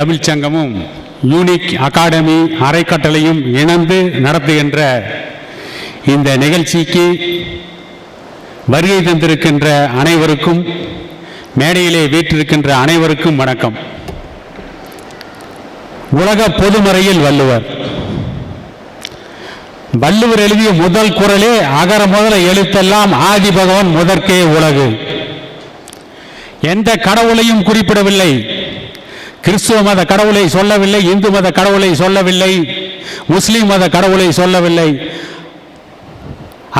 தமிழ்ச்சங்கமும் unique academy அறைக்கட்டளையும் இணைந்து நடத்துகின்ற இந்த நிகழ்ச்சிக்கு வருகை தந்திருக்கின்ற அனைவருக்கும் மேடையிலே வீற்றிருக்கின்ற அனைவருக்கும் வணக்கம். உலக பொதுமறையில் வள்ளுவர். வள்ளுவர் எழுதிய முதல் குரலே அகர முதல எழுத்தெல்லாம் ஆதி பகவான் முதற்கே உலகு. எந்த கடவுளையும் குறிப்பிடவில்லை. கிறிஸ்துவ மத கடவுளை சொல்லவில்லை இந்து மத கடவுளை சொல்லவில்லை முஸ்லீம் மத கடவுளை சொல்லவில்லை.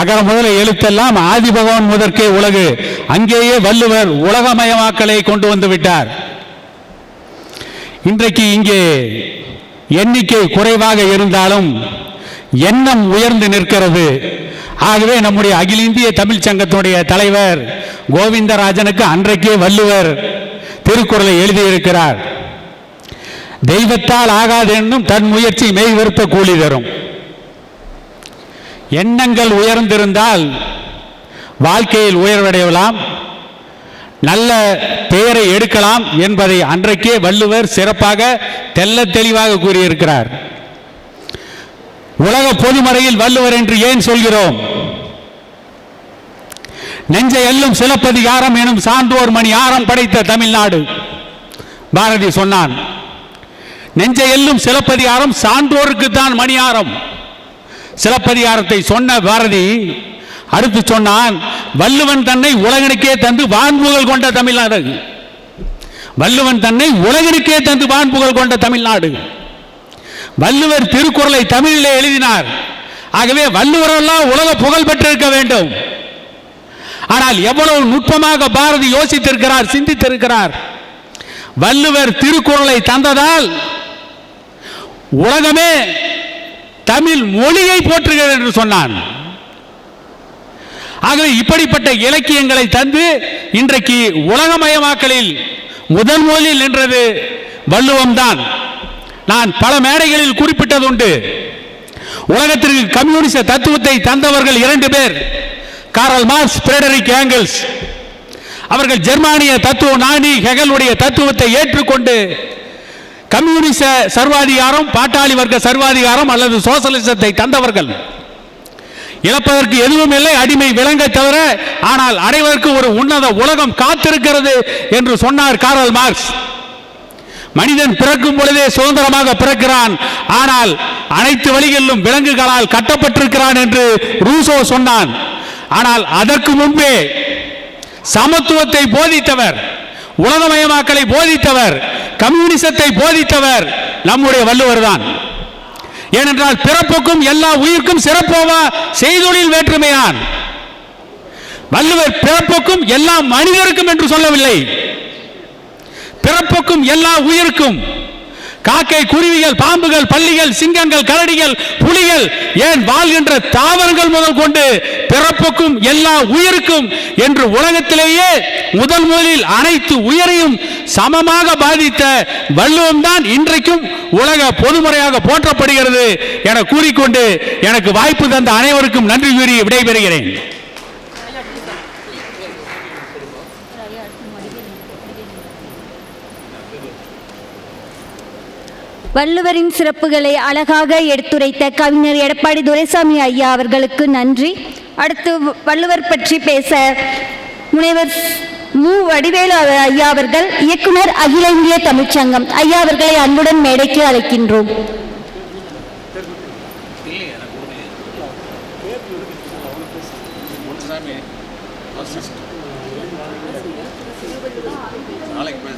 அகர முதல எழுத்தெல்லாம் ஆதி பகவான் முதற்கே உலகு. அங்கேயே வள்ளுவர் உலகமயமாக்கலை கொண்டு வந்து விட்டார். இன்றைக்கு இங்கே எண்ணிக்கை குறைவாக இருந்தாலும் எண்ணம் உயர்ந்து நிற்கிறது. ஆகவே நம்முடைய அகில இந்திய தமிழ் சங்கத்துடைய தலைவர் கோவிந்தராஜனுக்கு அன்றைக்கே வள்ளுவர் திருக்குறளை எழுதியிருக்கிறார். தெய்வத்தால் ஆகாது என்னும் தன் முயற்சி மெய்வருத்த கூலி தரும். எண்ணங்கள் உயர்ந்திருந்தால் வாழ்க்கையில் உயர்வடையலாம். நல்ல பெயரை எடுக்கலாம் என்பதை அன்றைக்கே வள்ளுவர் சிறப்பாக தெல்ல தெளிவாக கூறியிருக்கிறார். உலக பொதுமறையில் வள்ளுவர் என்று ஏன் சொல்கிறோம்? நெஞ்சை எல்லும் சிலப்பதிகாரம் எனும் சான்றோர் மணி ஆரம் படைத்த தமிழ்நாடு பாரதி சொன்னான். நெஞ்ச எல்லும் சிலப்பதிகாரம் சான்றோருக்கு தான் மணியாரம். சிலப்பதிகாரத்தை சொன்ன பாரதி அடுத்து சொன்னான் வள்ளுவன் தன்னை உலகனுக்கே தந்து வான்புகழ் கொண்ட தமிழ்நாடு. வள்ளுவன் தன்னை உலகனுக்கே தந்து வான்புகழ் கொண்ட தமிழ்நாடு. வள்ளுவர் திருக்குறளை தமிழிலே எழுதினார். ஆகவே வள்ளுவரெல்லாம் உலக புகழ் பெற்றிருக்க வேண்டும். ஆனால் எவ்வளவு நுட்பமாக பாரதி யோசித்திருக்கிறார் சிந்தித்திருக்கிறார். வள்ளுவர் திருக்குறளை தந்ததால் உலகமே தமிழ் மொழியை போற்றுகிறது என்று சொன்னான். ஆகவே இப்படிப்பட்ட இலக்கியங்களை தந்து இன்றைக்கு உலகமயமாக்கலில் முதல் முதலில் நின்றது வள்ளுவம்தான் நான் பல மேடைகளில் குறிப்பிட்டதுண்டு. உலகத்திற்கு கம்யூனிச தத்துவத்தை தந்தவர்கள் இரண்டு பேர் காரல் மார்க்ஸ் பிரேடரிக் ஏங்கல்ஸ் அவர்கள் ஜெர்மானிய தத்துவ நாணி ஹெகலுடைய தத்துவத்தை ஏற்றுக்கொண்டு கம்யூனிச சர்வாதிகாரம் பாட்டாளி வர்க்க சர்வாதிகாரம் அல்லது சோசலிசத்தை தந்தவர்கள். இழப்பதற்கு எதுவும் இல்லை அடிமை விலங்கை தவிர ஆனால் அடைவதற்கு ஒரு உன்னத உலகம் காத்திருக்கிறது என்று சொன்னார் காரல் மார்க்ஸ். மனிதன் பிறக்கும் பொழுதே சுதந்திரமாக பிறக்கிறான் ஆனால் அனைத்து வழிகளிலும் விலங்குகளால் கட்டப்பட்டிருக்கிறான் என்று ரூசோ சொன்னான். ஆனால் அதற்கு முன்பே சமத்துவத்தை போதித்தவர் உலகமயமாக்கலை போதித்தவர் கம்யூனிசத்தை போதித்தவர் நம்முடைய வள்ளுவர் தான். ஏனென்றால் பிறப்புக்கும் எல்லா உயிருக்கும் சிறப்போவா செய்தொழில் வேற்றுமையான். வள்ளுவர் பிறப்புக்கும் எல்லா மனிதருக்கும் என்று சொல்லவில்லை. பிறப்புக்கும் எல்லா உயிருக்கும் காக்கை குருவிகள் பாம்புகள் பள்ளிகள் சிங்கங்கள் கரடிகள் புலிகள் ஏன் வாழ்கின்ற தாவரங்கள் முதல் கொண்டு பிறப்புக்கும் எல்லா உயிருக்கும் என்று உலகத்திலேயே முதல் முதலில் அனைத்து உயிரையும் சமமாக பாதித்த வள்ளுவம் தான் இன்றைக்கும் உலக பொதுமுறையாக போற்றப்படுகிறது என கூறிக்கொண்டு எனக்கு வாய்ப்பு தந்த அனைவருக்கும் நன்றி கூறி விடைபெறுகிறேன். வள்ளுவரின் சிறப்புகளை அழகாக எடுத்துரைத்த கவிஞர் எடப்பாடி துரைசாமி ஐயா அவர்களுக்கு நன்றி. அடுத்து வள்ளுவர் பற்றி பேச முனைவர் மு. வடிவேலு ஐயா அவர்கள் இயக்குனர் அகில இந்திய தமிழ்ச்சங்கம் ஐயா அவர்களை அன்புடன் மேடைக்கு அழைக்கின்றோம். நாளைக்கு